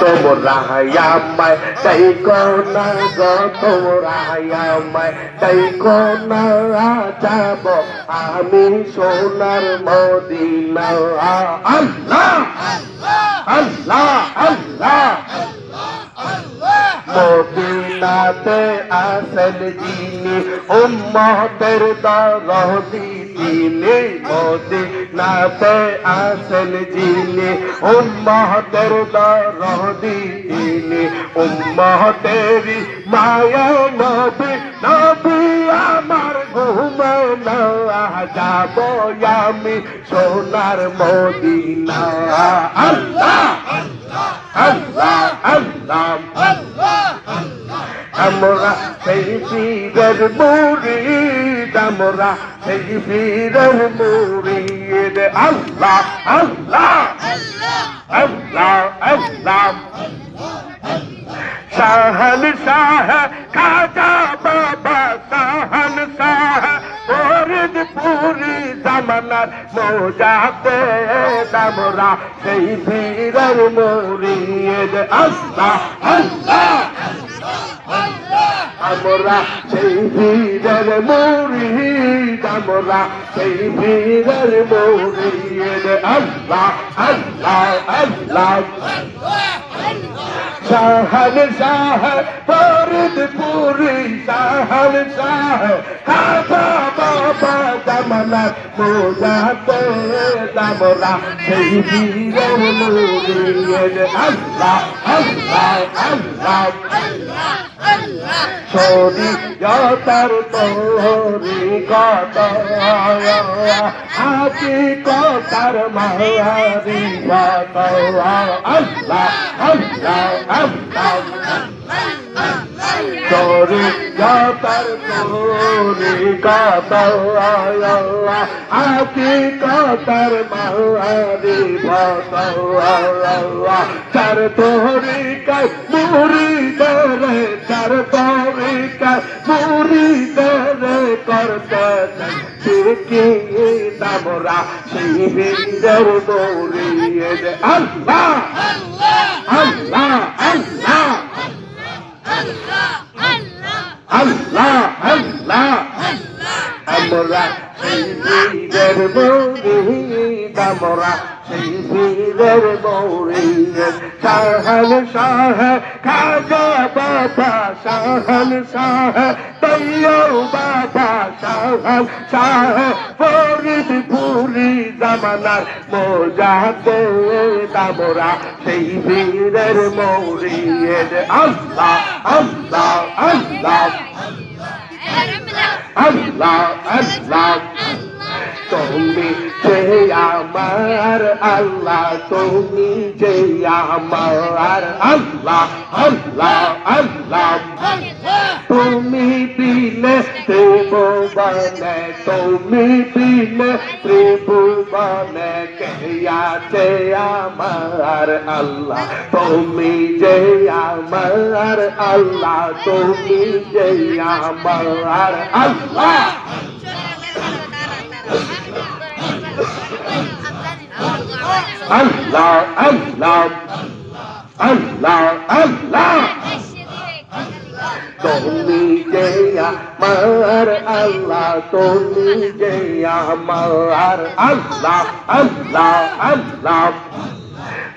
তোমরা আমায় তাই না গো তোমরা আমায় তাই না যাব আমি সোনার মদিনা মদিনাতে আসল যিনি উম্মতের দরদি যিনি মদিনাতে আসল যিনি। উম্মতের দরদি যিনি উম্মতেরি মায়া নবী নবী আমার ঘুমে না যাব আমি সোনার মদিনা আল্লাহ আল্লাহ আল্লাহ। আমরা সেই পীরের মুরিদ আমরা সেই পীরের মুরিদ আল্লাহ আল্লাহ আল্লাহ আল্লাহ শাহন শাহ খাজা বাবা শাহন শাহ পুরি জামানার মোজাতে দামরা সেই বীরের মুরিদ আল্লাহ আল্লাহ আমরা সেই বীরের মুরিদ আমরা সেই বীরের মুরিদ আল্লাহ আল্লাহ আল্লাহ শাহন শাহ ফরিদ পুরি শাহন শাহ জামানার মোজাতে দামরা সেই বীরের মুরিদ আল্লাহ আল্লাহ আল্লাহ সরি যতার তোরি কত আজি কতার মায়ারি কত আল্লাহ আল্লাহ আল্লাহ তোরে যাতার তোরে কত আতি কতার মারি ভত চার তোরে কাই মুরি দরে চার তোরে কাই মুরি দরে করতে কি দামরা সেই বিন্দর মোরি আল্লাহ আল্লাহ আল্লাহ আল্লাহ আমরা সেই বীরের মৌরিদ আমরা সেই বীরের মৌরিদ শাহন শাহ, খাজা বাবা, শাহন শাহ তৈয় বাবা, শাহন শাহ। ফরিদ পুরি জামানার মোজাতে দামরা সেই বীরের মৌরিদ আল্লাহ আল্লাহ আল্লাহ। আল্লাহ আল্লাহ তুমি যে আমার আল্লাহ, তুমি যে আমার আল্লাহ আল্লাহ আল্লাহ। তুমি দিলে ত্রিভুবনে, তুমি দিলে ত্রিভুবনে কে আছে আমার আল্লাহ? তুমি যে আমার আল্লাহ, তুমি যে আমার আল্লাহ। আল্লাহ আল্লাহ আল্লাহ আল্লাহ। তুমি যে আমার আল্লাহ, তুমি যে আমার আল্লাহ আল্লাহ আল্লাহ।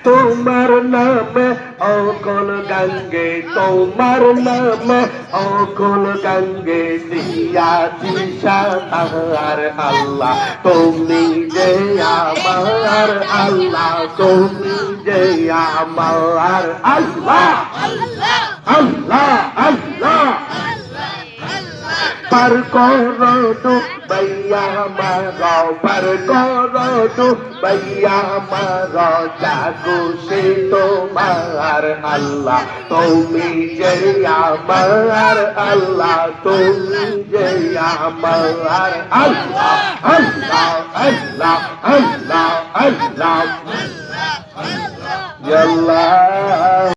তোমার নামে অকল গঙ্গে, তোমার নামে অকল গঙ্গে দিয়া দিশার আল্লাহ। তুমি আমার আল্লাহ তুমি যে আমার আল্লাহ। আল্লাহ আল্লাহ। পার করো তো বৈয়া মারো পার করো তো বৈয়া মারো জাগো সে তোমার আল্লাহ তুমি যে আমার আল্লাহ তুমি যে আমার আল্লাহ আল্লাহ আল্লাহ আল্লাহ আল্লাহ আল্লাহ